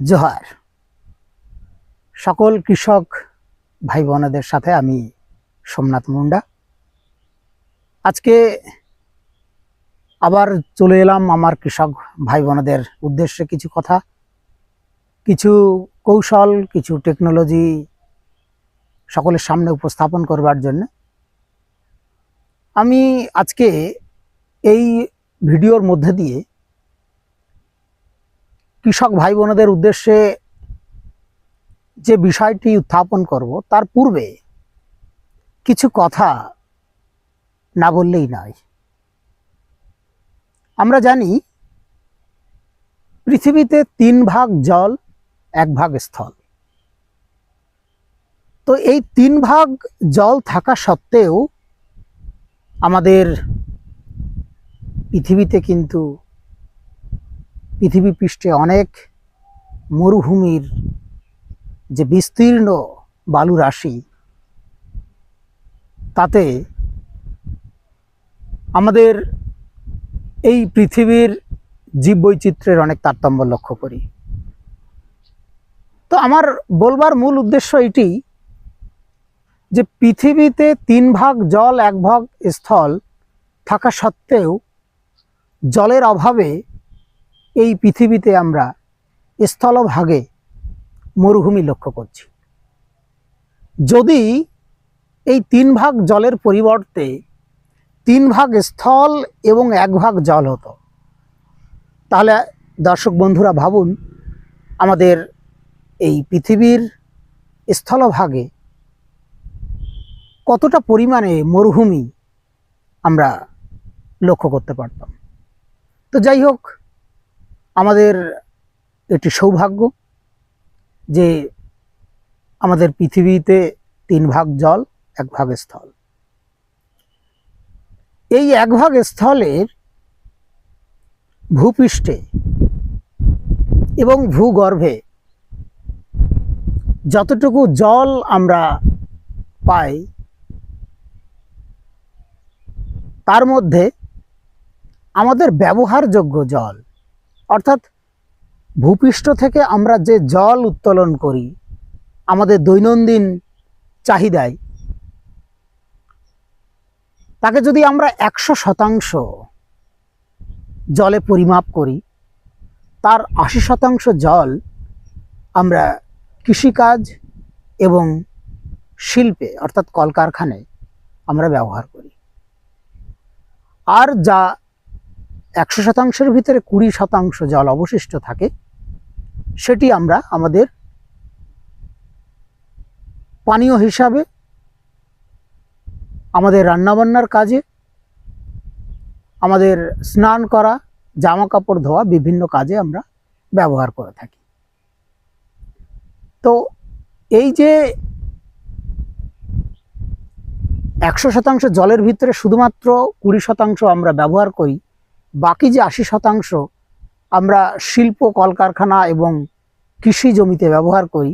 জোহার। সকল কৃষক ভাই বোনেদের সাথে আমি সোমনাথ মুন্ডা। আজকে আবার চলে এলাম আমার কৃষক ভাই বোনদের উদ্দেশ্যে কিছু কথা, কিছু কৌশল, কিছু টেকনোলজি সকলের সামনে উপস্থাপন করবার জন্য। আমি আজকে এই ভিডিওর মধ্যে দিয়ে কৃষক ভাই বোনেদের উদ্দেশ্যে যে বিষয়টি উত্থাপন করব, তার পূর্বে কিছু কথা না বললেই নয়। আমরা জানি, পৃথিবীতে তিন ভাগ জল, এক ভাগ স্থল। তো এই তিন ভাগ জল থাকা সত্ত্বেও আমাদের পৃথিবীতে কিন্তু পৃথিবী পৃষ্ঠে অনেক মরুভূমির যে বিস্তীর্ণ বালু রাশি, তাতে আমাদের এই পৃথিবীর জীববৈচিত্র্যের অনেক তারতম্য লক্ষ্য করি। তো আমার বলবার মূল উদ্দেশ্য এটি যে পৃথিবীতে তিন ভাগ জল, এক ভাগ স্থল থাকা সত্ত্বেও জলের অভাবে এই পৃথিবীতে আমরা স্থলভাগে মরুভূমি লক্ষ্য করছি। যদি এই তিন ভাগ জলের পরিবর্তে তিন ভাগ স্থল এবং এক ভাগ জল হতো, তাহলে দর্শক বন্ধুরা ভাবুন, আমাদের এই পৃথিবীর স্থলভাগে কতটা পরিমাণে মরুভূমি আমরা লক্ষ্য করতে পারতাম। তো যাই হোক আমাদের এটি সৌভাগ্য যে আমাদের পৃথিবীতে তিন ভাগ জল, এক ভাগ স্থল। এই এক ভাগ স্থলের ভূপৃষ্ঠে এবং ভূগর্ভে যতটুকু জল আমরা পাই, তার মধ্যে আমাদের ব্যবহারযোগ্য জল অর্থাৎ ভূপৃষ্ঠ থেকে আমরা যে জল উত্তোলন করি, আমাদের দৈনন্দিন চাহিদায়, তাকে যদি আমরা একশো শতাংশ জলে পরিমাপ করি, তার আশি শতাংশ জল আমরা কৃষিকাজ এবং শিল্পে, অর্থাৎ কলকারখানায় আমরা ব্যবহার করি। আর যা একশো শতাংশের ভিতরে কুড়ি শতাংশ জল অবশিষ্ট থাকে, সেটি আমরা আমাদের পানীয় হিসাবে, আমাদের রান্নাবান্নার কাজে, আমাদের স্নান করা জামা কাপড় ধোয়া বিভিন্ন কাজে আমরা ব্যবহার করে থাকি। তো এই যে একশো শতাংশ জলের ভিতরে শুধুমাত্র কুড়ি শতাংশ আমরা ব্যবহার করি বাকি যে আশি শতাংশ আমরা শিল্প কলকারখানা এবং কৃষি জমিতে ব্যবহার করি,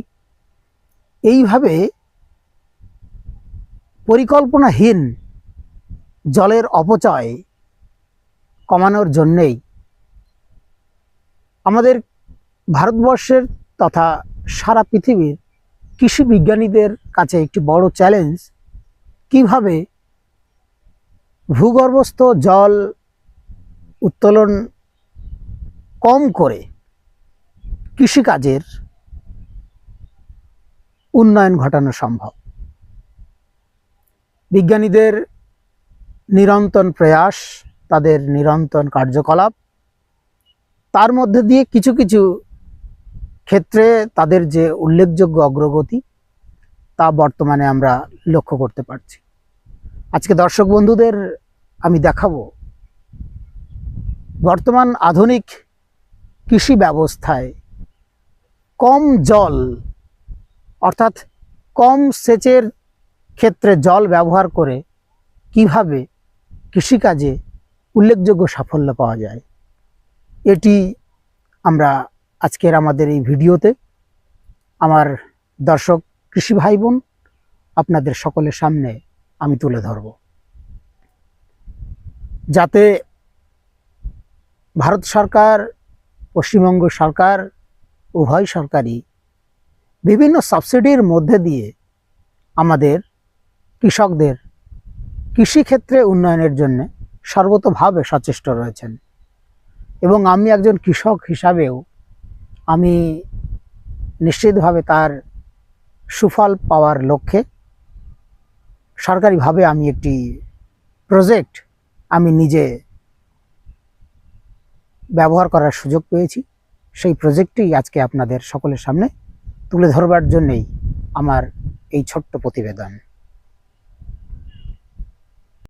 এইভাবে পরিকল্পনাহীন জলের অপচয় কমানোর জন্যেই আমাদের ভারতবর্ষের তথা সারা পৃথিবীর কৃষি বিজ্ঞানীদের কাছে একটি বড় চ্যালেঞ্জ, কীভাবে ভূগর্ভস্থ জল উত্তোলন কম করে কৃষিকাজের উন্নয়ন ঘটানো সম্ভব। বিজ্ঞানীদের নিরন্তন প্রয়াস, তাদের নিরন্তন কার্যকলাপ, তার মধ্যে দিয়ে কিছু কিছু ক্ষেত্রে তাদের যে উল্লেখযোগ্য অগ্রগতি, তা বর্তমানে আমরা লক্ষ্য করতে পারছি। আজকে দর্শক বন্ধুদের আমি দেখাবো বর্তমান আধুনিক কৃষি ব্যবস্থায় কম জল, অর্থাৎ কম সেচের ক্ষেত্রে জল ব্যবহার করে কীভাবে কৃষিকাজে উল্লেখযোগ্য সাফল্য পাওয়া যায়, এটি আমরা আজকের আমাদের এই ভিডিওতে। আমার দর্শক কৃষি ভাই বোন আপনাদের সকলের সামনে আমি তুলে ধরব। যাতে ভারত সরকার, পশ্চিমবঙ্গ সরকার, উভয় সরকারই বিভিন্ন সাবসিডির মধ্যে দিয়ে আমাদের কৃষকদের কৃষিক্ষেত্রে উন্নয়নের জন্য সর্বতোভাবে সচেষ্ট রয়েছেন। এবং আমি একজন কৃষক হিসাবেও আমি নিশ্চিতভাবে তার সুফল পাওয়ার লক্ষ্যে সরকারিভাবে আমি একটি প্রজেক্ট আমি নিজে ব্যবহার করার সুযোগ পেয়েছি। সেই প্রজেক্টটি আজকে আপনাদের সকলের সামনে তুলে ধরবার জন্যেই আমার এই ছোট্ট প্রতিবেদন।